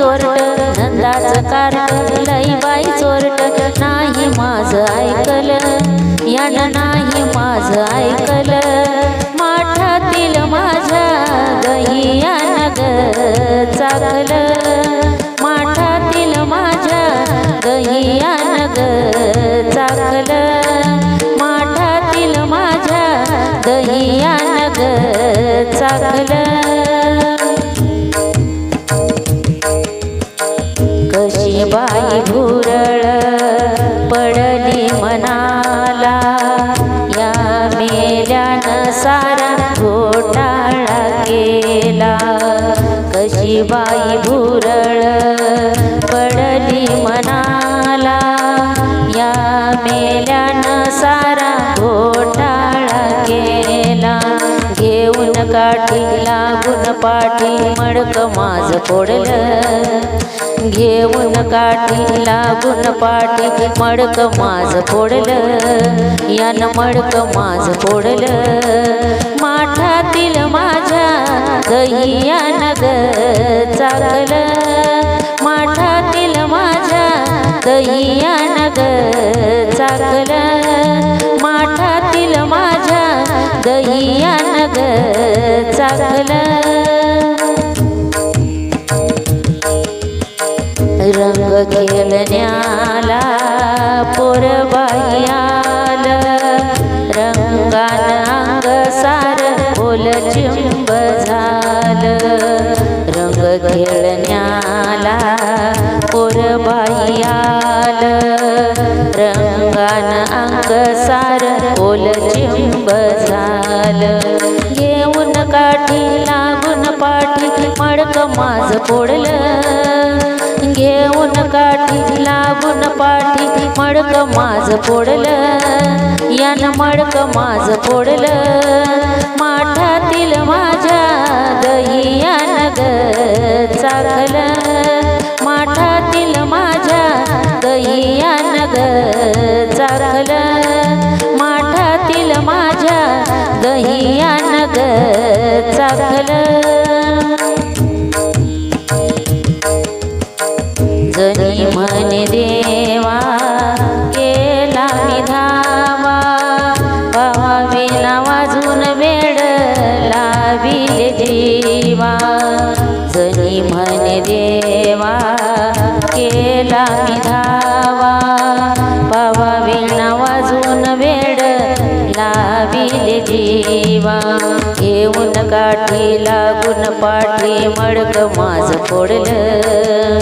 चोरट धंदाच कारण लई बाई चोरट. नाही माझं ऐकल यानं नाही माझं ऐकल. माठातील माझ्या दहिया ग चाकलं. माठातील माझ्या दहिया ग चाकलं. माठातील माझ्या दहिया ग चाकलं. कशी बाई भुरळ पडली मनाला. या मेल्यानं सारा घोटाळा केला. घेऊन काठी लागून पाठी मडक माझ फोडलं. घेऊन काठी लागून पाठी मडक माझ फोडलं. यानं मडक माझ फोडलं. माठातील माझ्या दहिया ग चाकलं माठातील माझ्या दहियान ग चाकलं. माठातील माझ्या दहियान ग चाकलं. रंग खेळण्याला पोरबाया मला पोरबाई रंगान अंग सार ओल चिंब झाल घेऊन काठी लागून पाठी मडक माझ पोडलं घेऊन काठी लागून पाठी मडक माझ पोडलं यान मडक माझ पोडलं ग चाकलं जनी मन देवा केला मी धावा. पावा विना वाजून वेड लाविले जीवा. जनी मन देवा केला मी धावा. काठी लागून पाठी मडक माझ फोडलं.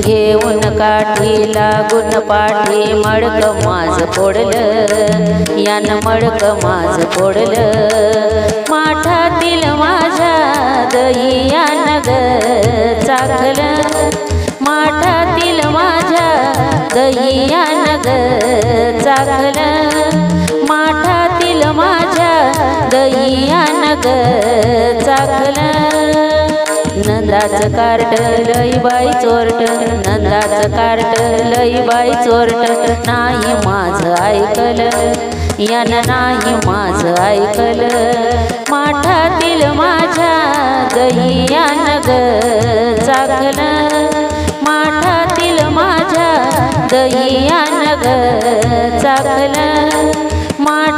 घेऊन काठी लागून पाठी मडक माझ फोडलं. यानं मडक माझ फोडलं. माठातील माझ्या दहियान ग चाकलं माठातील माझ्या दहियान ग चाकलं दहियान ग चाकलं. नंदाचं कार्ट लई बाई चोरट. नंदाचं कार्ट लई बाई चोरट. नाही माझं ऐकलं. यानं नाही माझं ऐकलं. माठातील माझ्या दहियान ग चाकलं. माठातील माझ्या दहियान ग माठ